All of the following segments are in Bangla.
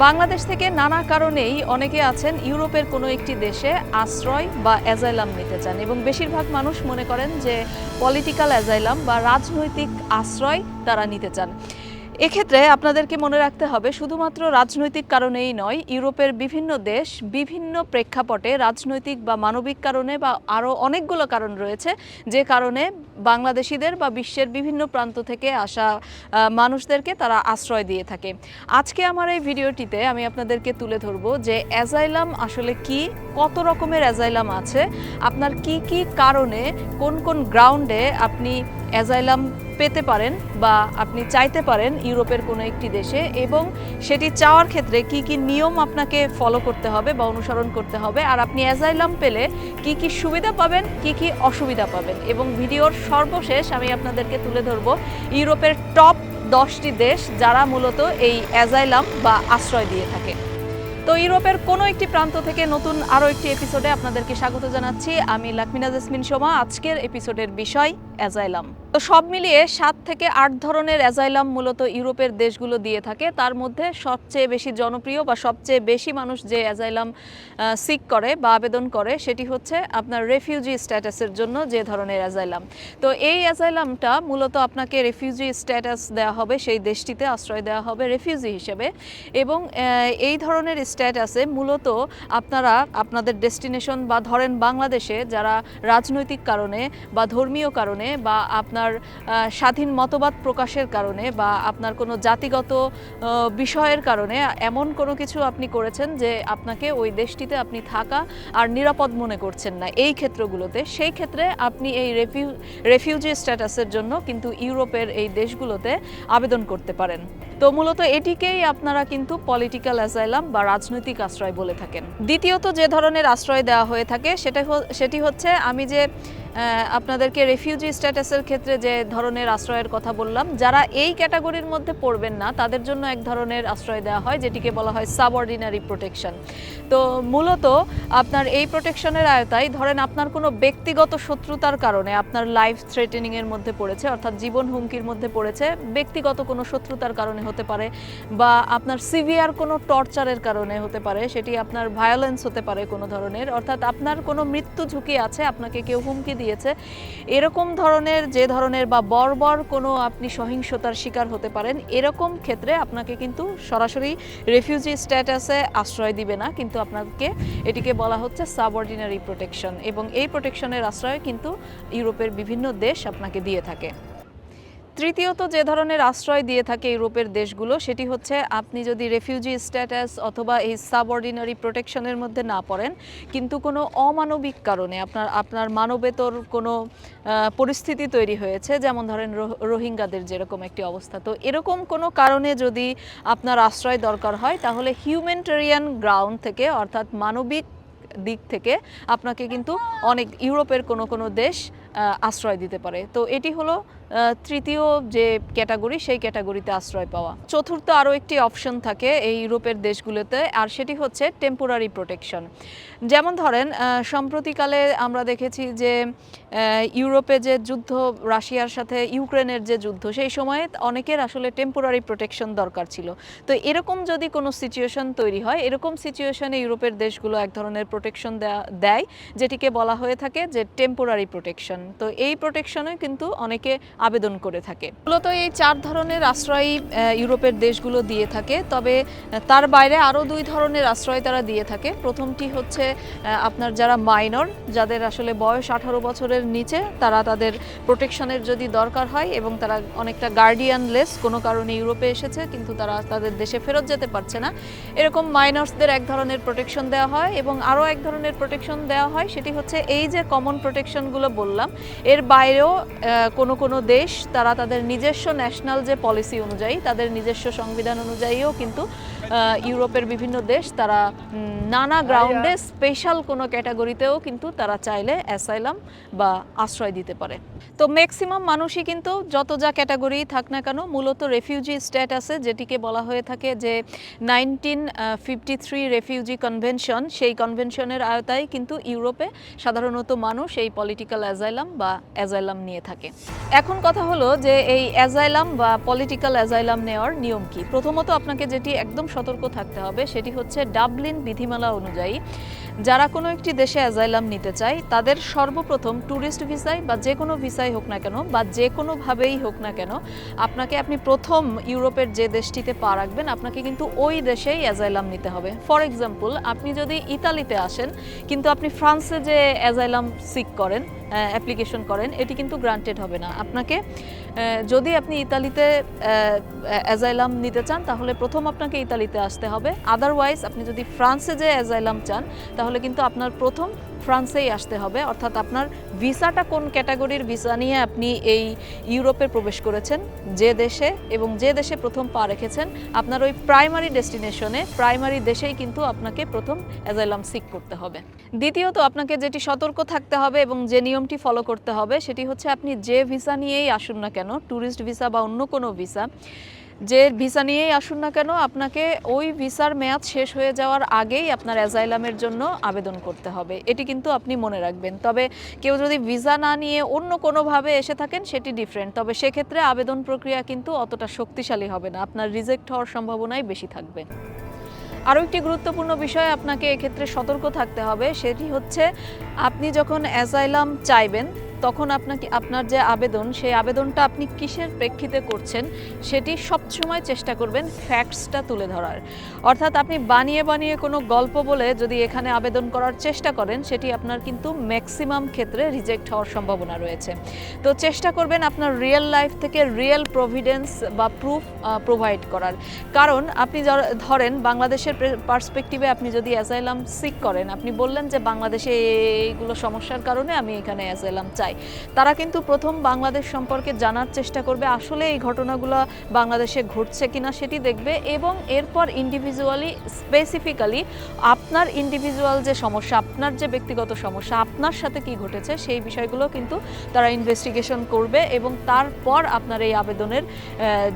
বাংলাদেশ থেকে নানা কারণেই অনেকে আছেন ইউরোপের কোনো একটি দেশে আশ্রয় বা অ্যাজাইলাম নিতে চান এবং বেশিরভাগ মানুষ মনে করেন যে পলিটিক্যাল অ্যাজাইলাম বা রাজনৈতিক আশ্রয় তারা নিতে চান। এক্ষেত্রে আপনাদেরকে মনে রাখতে হবে, শুধুমাত্র রাজনৈতিক কারণেই নয়, ইউরোপের বিভিন্ন দেশ বিভিন্ন প্রেক্ষাপটে রাজনৈতিক বা মানবিক কারণে বা আরও অনেকগুলো কারণ রয়েছে, যে কারণে বাংলাদেশিদের বা বিশ্বের বিভিন্ন প্রান্ত থেকে আসা মানুষদেরকে তারা আশ্রয় দিয়ে থাকে। আজকে আমার এই ভিডিওটিতে আমি আপনাদেরকে তুলে ধরবো যে অ্যাজাইলাম আসলে কি, কত রকমের অ্যাজাইলাম আছে, আপনার কি কি কারণে কোন কোন গ্রাউন্ডে আপনি অ্যাজাইলাম পেতে পারেন বা আপনি চাইতে পারেন ইউরোপের কোনো একটি দেশে এবং সেটি চাওয়ার ক্ষেত্রে কি কি নিয়ম আপনাকে ফলো করতে হবে বা অনুসরণ করতে হবে আর আপনি অ্যাজাইলাম পেলে কি কি সুবিধা পাবেন, কি কি অসুবিধা পাবেন এবং ভিডিওর সর্বশেষ আমি আপনাদেরকে তুলে ধরবো ইউরোপের টপ দশটি দেশ যারা মূলত এই অ্যাজাইলাম বা আশ্রয় দিয়ে থাকে। তো ইউরোপের কোনো একটি প্রান্ত থেকে নতুন আরও একটি এপিসোডে আপনাদেরকে স্বাগত জানাচ্ছি। আমি লাকমিনা জেসমিন সোমা। আজকের এপিসোডের বিষয় অ্যাজাইলাম। তো সব মিলিয়ে সাত থেকে আট ধরনের অ্যাজাইলাম মূলত ইউরোপের দেশগুলো দিয়ে থাকে। তার মধ্যে সবচেয়ে বেশি জনপ্রিয় বা সবচেয়ে বেশি মানুষ যে অ্যাজাইলাম সিক করে বা আবেদন করে সেটি হচ্ছে আপনার রেফিউজি স্ট্যাটাসের জন্য যে ধরনের অ্যাজাইলাম। তো এই অ্যাজাইলামটা মূলত আপনাকে রেফিউজি স্ট্যাটাস দেওয়া হবে, সেই দেশটিতে আশ্রয় দেওয়া হবে রেফিউজি হিসেবে। এবং এই ধরনের স্ট্যাটাসে মূলত আপনারা আপনাদের ডেস্টিনেশন বা ধরেন বাংলাদেশে যারা রাজনৈতিক কারণে বা ধর্মীয় কারণে বা আপনার স্বাধীন মতবাদ প্রকাশের কারণে বা আপনার কোনো জাতিগত বিষয়ের কারণে এমন কোনো কিছু আপনি করেছেন যে আপনাকে ওই দেশটিতে আপনি থাকা আর নিরাপদ মনে করছেন না। এই ক্ষেত্রগুলোতে, সেই ক্ষেত্রে আপনি এই রেফিউ রেফিউজি স্ট্যাটাসের জন্য কিন্তু ইউরোপের এই দেশগুলোতে আবেদন করতে পারেন। তো মূলত এটিকেই আপনারা কিন্তু পলিটিক্যাল অ্যাসাইলাম বা রাজনৈতিক আশ্রয় বলে থাকেন। দ্বিতীয়ত যে ধরনের আশ্রয় দেওয়া হয়ে থাকে, সেটা সেটি হচ্ছে আমি যে আপনাদেরকে রেফিউজি স্ট্যাটাসের ক্ষেত্রে যে ধরনের আশ্রয়ের কথা বললাম, যারা এই ক্যাটাগরির মধ্যে পড়বেন না, তাদের জন্য এক ধরনের আশ্রয় দেওয়া হয়, যেটিকে বলা হয় সাবঅর্ডিনারি প্রোটেকশন তো মূলত আপনার এই প্রোটেকশনের আয়তায় ধরেন আপনার কোনো ব্যক্তিগত শত্রুতার কারণে আপনার লাইফ থ্রেটেনিংয়ের মধ্যে পড়েছে, অর্থাৎ জীবন হুমকির মধ্যে পড়েছে, ব্যক্তিগত কোনো শত্রুতার কারণে হতে পারে, বা আপনার সিভিয়ার কোনো টর্চারের কারণে হতে পারে, সেটি আপনার ভায়োলেন্স হতে পারে কোনো ধরনের, অর্থাৎ আপনার কোনো মৃত্যু ঝুঁকি আছে, আপনাকে কেউ হুমকি দিয়েছে। এরকম ধরনের যে ধরনের বা বর্বর কোনো আপনি সহিংসতার শিকার হতে পারেন, এরকম ক্ষেত্রে আপনাকে কিন্তু সরাসরি রেফিউজি স্ট্যাটাসে আশ্রয় দিবে না। কিন্তু আপনাকে এটিকে বলা হচ্ছে সাবঅর্ডিনারি প্রোটেকশন এবং এই প্রোটেকশনের আশ্রয় কিন্তু ইউরোপের বিভিন্ন দেশ আপনাকে দিয়ে থাকে। তৃতীয়ত যে ধরনের আশ্রয় দিয়ে থাকে ইউরোপের দেশগুলো, সেটি হচ্ছে আপনি যদি রেফিউজি স্ট্যাটাস অথবা এই সাবঅর্ডিনারি প্রোটেকশনের মধ্যে না পড়েন, কিন্তু কোনো অমানবিক কারণে আপনার আপনার মানবেতর কোনো পরিস্থিতি তৈরি হয়েছে, যেমন ধরেন রোহ- রোহিঙ্গাদের যেরকম একটি অবস্থা। তো এরকম কোনো কারণে যদি আপনার আশ্রয় দরকার হয়, তাহলে হিউম্যানিটেরিয়ান গ্রাউন্ড থেকে, অর্থাৎ মানবিক দিক থেকে আপনাকে কিন্তু অনেক ইউরোপের কোনো কোনো দেশ আশ্রয় দিতে পারে। তো এটি হলো তৃতীয় যে ক্যাটাগরি, সেই ক্যাটাগরিতে আশ্রয় পাওয়া। চতুর্থ আরও একটি অপশন থাকে এই ইউরোপের দেশগুলোতে, আর সেটি হচ্ছে টেম্পোরারি প্রোটেকশন যেমন ধরেন সম্প্রতিকালে আমরা দেখেছি যে ইউরোপে যে যুদ্ধ, রাশিয়ার সাথে ইউক্রেনের যে যুদ্ধ, সেই সময়ে অনেকের আসলে টেম্পোরারি প্রোটেকশন দরকার ছিল। তো এরকম যদি কোনো সিচুয়েশন তৈরি হয়, এরকম সিচুয়েশনে ইউরোপের দেশগুলো এক ধরনের প্রোটেকশন দেয় যেটিকে বলা হয়ে থাকে যে টেম্পোরারি প্রোটেকশন তো এই প্রোটেকশনে কিন্তু অনেকে আবেদন করে থাকে। মূলত এই চার ধরনের আশ্রয় ইউরোপের দেশগুলো দিয়ে থাকে, তবে তার বাইরে আরও দুই ধরনের আশ্রয় তারা দিয়ে থাকে। প্রথমটি হচ্ছে আপনার যারা মাইনর, যাদের আসলে বয়স আঠারো বছরের নিচে, তারা তাদের প্রোটেকশনের যদি দরকার হয় এবং তারা অনেকটা গার্ডিয়ানলেস, কোনো কারণে ইউরোপে এসেছে, কিন্তু তারা তাদের দেশে ফেরত যেতে পারছে না। এরকম মাইনর্সদের এক ধরনের প্রোটেকশন দেওয়া হয় এবং আরও এক ধরনের প্রোটেকশন দেওয়া হয়, সেটি হচ্ছে এই যে কমন প্রোটেকশনগুলো বললাম, এর বাইরেও কোনো কোনো দেশ তারা তাদের নিজস্ব ন্যাশনাল যে পলিসি অনুযায়ী তাদের নিজস্ব সংবিধান অনুযায়ীও কিন্তু ইউরোপের বিভিন্ন দেশ তারা নানা গ্রাউন্ডে স্পেশাল কোনো ক্যাটাগরিতেও কিন্তু তারা চাইলে অ্যাসাইলাম বা আশ্রয় দিতে পারে। তো ম্যাক্সিমাম মানুষই কিন্তু যত যা ক্যাটাগরি থাক না কেন মূলত রেফিউজি স্ট্যাটাসে যেটিকে বলা হয়ে থাকে যে nineteen fifty three refugee convention সেই কনভেনশনের আওতায় কিন্তু ইউরোপে সাধারণত মানুষ এই পলিটিক্যাল অ্যাজাইলাম বা অ্যাজাইলাম নিয়ে থাকে। এখন এখন কথা হলো যে এই অ্যাজাইলাম বা পলিটিক্যাল অ্যাজাইলাম নেওয়ার নিয়ম কি? প্রথমত আপনাকে যেটি একদম সতর্ক থাকতে হবে, সেটি হচ্ছে ডাবলিন বিধিমালা অনুযায়ী। যারা কোনো একটি দেশে অ্যাজাইলাম নিতে চায়, তাদের সর্বপ্রথম ট্যুরিস্ট ভিসায় বা যে কোনো ভিসাই হোক না কেন বা যে কোনোভাবেই হোক না কেন, আপনাকে আপনি প্রথম ইউরোপের যে দেশটিতে পা রাখবেন, আপনাকে কিন্তু ওই দেশেই অ্যাজাইলাম নিতে হবে। ফর এক্সাম্পল, আপনি যদি ইতালিতে আসেন, কিন্তু আপনি ফ্রান্সে যে অ্যাজাইলাম সিক করেন অ্যাপ্লিকেশন করেন, এটি কিন্তু গ্রান্টেড হবে না। আপনাকে যদি আপনি ইতালিতে অ্যাজাইলাম নিতে চান, তাহলে প্রথম আপনাকে ইতালিতে আসতে হবে। আদারওয়াইজ আপনি যদি ফ্রান্সে যে অ্যাজাইলাম চান, তাহলে কিন্তু আপনার প্রথম ফ্রান্সেই আসতে হবে। অর্থাৎ আপনার ভিসাটা কোন ক্যাটাগরির ভিসা নিয়ে আপনি এই ইউরোপে প্রবেশ করেছেন? যে দেশে এবং যে দেশে প্রথম পা রেখেছেন, আপনার ওই প্রাইমারি ডেস্টিনেশনে, প্রাইমারি দেশেই কিন্তু আপনাকে প্রথম অ্যাজাইলাম সিক করতে হবে। দ্বিতীয়ত, আপনাকে যেটি সতর্ক থাকতে হবে এবং যে নিয়মটি ফলো করতে হবে, সেটি হচ্ছে আপনি যে ভিসা নিয়েই আসুন না কেন, ট্যুরিস্ট ভিসা বা অন্য কোনো ভিসা যে ভিসা নিয়েই আসুন না কেন, আপনাকে ওই ভিসার মেয়াদ শেষ হয়ে যাওয়ার আগেই আপনার অ্যাজাইলামের জন্য আবেদন করতে হবে। এটি কিন্তু আপনি মনে রাখবেন। তবে কেউ যদি ভিসা না নিয়ে অন্য কোনোভাবে এসে থাকেন, সেটি ডিফারেন্ট তবে সেক্ষেত্রে আবেদন প্রক্রিয়া কিন্তু অতটা শক্তিশালী হবে না। আপনার রিজেক্ট হওয়ার সম্ভাবনাই বেশি থাকবে। আরও একটি গুরুত্বপূর্ণ বিষয় আপনাকে এক্ষেত্রে সতর্ক থাকতে হবে, সেটি হচ্ছে আপনি যখন অ্যাজাইলাম চাইবেন তখন আপনাকে আপনার যে আবেদন, সেই আবেদনটা আপনি কিসের প্রেক্ষিতে করছেন, সেটি সবসময় চেষ্টা করবেন ফ্যাক্টসটা তুলে ধরার। অর্থাৎ আপনি বানিয়ে বানিয়ে কোনো গল্প বলে যদি এখানে আবেদন করার চেষ্টা করেন, সেটি আপনার কিন্তু ম্যাক্সিমাম ক্ষেত্রে রিজেক্ট হওয়ার সম্ভাবনা রয়েছে। তো চেষ্টা করবেন আপনার রিয়েল লাইফ থেকে রিয়েল প্রভিডেন্স বা প্রুফ প্রোভাইড করার। কারণ আপনি ধরেন বাংলাদেশের পার্সপেক্টিভে আপনি যদি অ্যাসাইলাম সিক করেন, আপনি বললেন যে বাংলাদেশে এইগুলো সমস্যার কারণে আমি এখানে অ্যাসাইলাম চাই। তারা কিন্তু প্রথম বাংলাদেশ সম্পর্কে জানার চেষ্টা করবে আসলে এই ঘটনাগুলো বাংলাদেশে ঘটছে কিনা সেটি দেখবে এবং এরপর ইন্ডিভিজুয়ালি স্পেসিফিক্যালি আপনার ইন্ডিভিজুয়াল যে সমস্যা, আপনার যে ব্যক্তিগত সমস্যা, আপনার সাথে কি ঘটেছে সেই বিষয়গুলো কিন্তু তারা ইনভেস্টিগেশন করবে এবং তারপর আপনার এই আবেদনের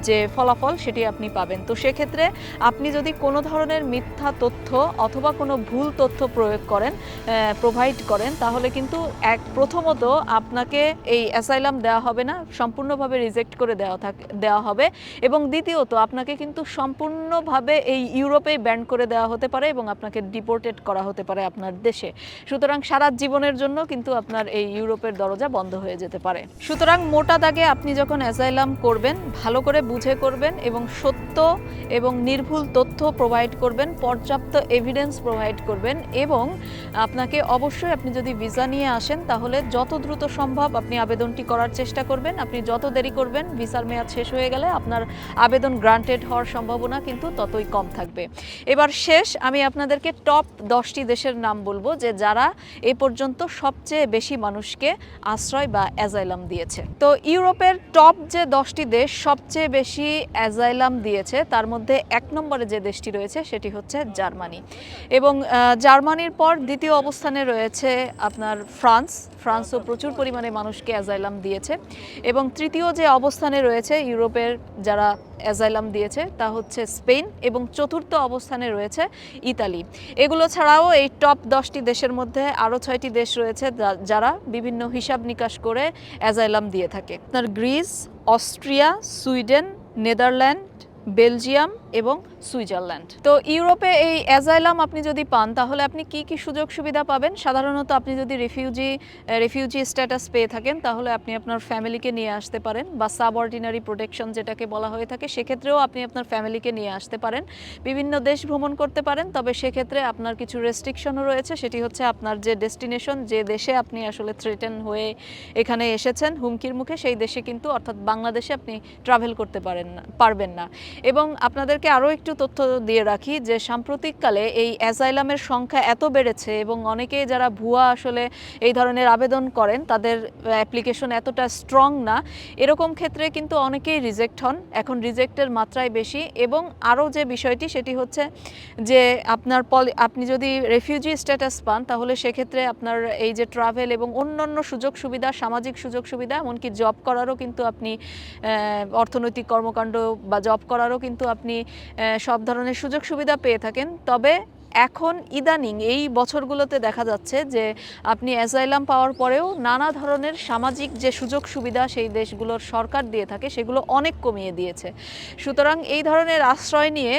যে ফলাফল সেটি আপনি পাবেন। তো সেক্ষেত্রে আপনি যদি কোনো ধরনের মিথ্যা তথ্য অথবা কোনো ভুল তথ্য প্রয়োগ করেন প্রোভাইড করেন, তাহলে কিন্তু এক প্রথমত আপনাকে এই অ্যাসাইলাম দেওয়া হবে না, সম্পূর্ণভাবে রিজেক্ট করে দেওয়া থাক, দেওয়া হবে। এবং দ্বিতীয়ত, আপনাকে কিন্তু সম্পূর্ণভাবে এই ইউরোপেই ব্যান্ড করে দেওয়া হতে পারে এবং আপনাকে ডিপোর্টেড করা হতে পারে আপনার দেশে। সুতরাং সারা জীবনের জন্য কিন্তু আপনার এই ইউরোপের দরজা বন্ধ হয়ে যেতে পারে। সুতরাং মোটা দাগে আপনি যখন অ্যাসাইলাম করবেন, ভালো করে বুঝে করবেন এবং সত্য এবং নির্ভুল তথ্য প্রোভাইড করবেন, পর্যাপ্ত এভিডেন্স প্রোভাইড করবেন এবং আপনাকে অবশ্যই আপনি যদি ভিসা নিয়ে আসেন, তাহলে যত দ্রুত সম্ভব, আপনি আবেদনটি করার চেষ্টা করবেন। আপনি যত দেরি করবেন, ভিসার মেয়াদ শেষ হয়ে গেলে আপনার আবেদন গ্রান্টেড হওয়ার সম্ভাবনা কিন্তু ততই কম থাকবে। এবার শেষ, আমি আপনাদেরকে টপ দশটি দেশের নাম বলব, যে যারা এ পর্যন্ত সবচেয়ে বেশি মানুষকে আশ্রয় বা অ্যাজাইলাম দিয়েছে। তো ইউরোপের টপ যে দশটি দেশ সবচেয়ে বেশি অ্যাজাইলাম দিয়েছে, তার মধ্যে এক নম্বরে যে দেশটি রয়েছে, সেটি হচ্ছে জার্মানি। এবং জার্মানির পর দ্বিতীয় অবস্থানে রয়েছে আপনার ফ্রান্স। ফ্রান্সও প্রচুর পরিমাণে মানুষকে অ্যাজাইলাম দিয়েছে। এবং তৃতীয় যে অবস্থানে রয়েছে ইউরোপের যারা অ্যাজাইলাম দিয়েছে, তা হচ্ছে স্পেন এবং চতুর্থ অবস্থানে রয়েছে ইতালি। এগুলো ছাড়াও এই টপ দশটি দেশের মধ্যে আরও ছয়টি দেশ রয়েছে যারা বিভিন্ন হিসাব নিকাশ করে অ্যাজাইলাম দিয়ে থাকে। আপনার Greece, Austria, Sweden, Netherland, Belgium এবং সুইজারল্যান্ড। তো ইউরোপে এই অ্যাজাইলাম আপনি যদি পান, তাহলে আপনি কি কি সুযোগ সুবিধা পাবেন? সাধারণত আপনি যদি রেফিউজি রেফিউজি স্ট্যাটাস পেয়ে থাকেন, তাহলে আপনি আপনার ফ্যামিলিকে নিয়ে আসতে পারেন বা সাবঅর্ডিনারি প্রোটেকশন যেটাকে বলা হয়ে থাকে, সেক্ষেত্রেও আপনি আপনার ফ্যামিলিকে নিয়ে আসতে পারেন। বিভিন্ন দেশ ভ্রমণ করতে পারেন, তবে সেক্ষেত্রে আপনার কিছু রেস্ট্রিকশনও রয়েছে, সেটি হচ্ছে আপনার যে ডেস্টিনেশন যে দেশে আপনি আসলে থ্রেটেন হয়ে এখানে এসেছেন, হুমকির মুখে, সেই দেশে কিন্তু অর্থাৎ বাংলাদেশে আপনি ট্রাভেল করতে পারেন না, পারবেন না। এবং আপনাদেরকে আরও একটু তথ্য দিয়ে রাখি যে সাম্প্রতিককালে এই অ্যাজাইলামের সংখ্যা এত বেড়েছে এবং অনেকেই যারা ভুয়া আসলে এই ধরনের আবেদন করেন, তাদের অ্যাপ্লিকেশন এতটা স্ট্রং না। এরকম ক্ষেত্রে কিন্তু অনেকেই রিজেক্ট হন। এখন রিজেক্টের মাত্রায় বেশি এবং আরও যে বিষয়টি সেটি হচ্ছে যে আপনার পলি, আপনি যদি রেফিউজি স্ট্যাটাস পান, তাহলে সেক্ষেত্রে আপনার এই যে ট্রাভেল এবং অন্যান্য সুযোগ সুবিধা, সামাজিক সুযোগ সুবিধা, এমনকি জব করারও কিন্তু আপনি অর্থনৈতিক কর্মকাণ্ড বা জব করারও কিন্তু আপনি সব ধরনের সুযোগ সুবিধা পেয়ে থাকেন। তবে এখন ইদানিং এই বছরগুলোতে দেখা যাচ্ছে যে আপনি অ্যাজাইলাম পাওয়ার পরেও নানা ধরনের সামাজিক যে সুযোগ সুবিধা সেই দেশগুলোর সরকার দিয়ে থাকে, সেগুলো অনেক কমিয়ে দিয়েছে। সুতরাং এই ধরনের আশ্রয় নিয়ে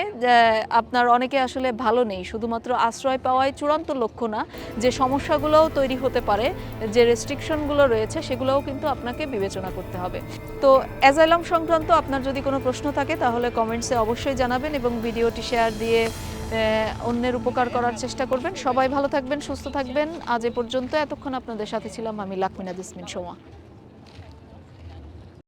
আপনার অনেকে আসলে ভালো নেই, শুধুমাত্র আশ্রয় পাওয়াই চূড়ান্ত লক্ষ্য না, যে সমস্যাগুলোও তৈরি হতে পারে, যে রেস্ট্রিকশনগুলো রয়েছে, সেগুলোও কিন্তু আপনাকে বিবেচনা করতে হবে। তো অ্যাজাইলাম সংক্রান্ত আপনার যদি কোনো প্রশ্ন থাকে, তাহলে কমেন্টসে অবশ্যই জানাবেন এবং ভিডিওটি শেয়ার দিয়ে অন্যের উপকার করার চেষ্টা করবেন। সবাই ভালো থাকবেন, সুস্থ থাকবেন। আজ এ পর্যন্ত এতক্ষণ আপনাদের সাথে ছিলাম আমি লাকমিনা দিসমিন সোমা।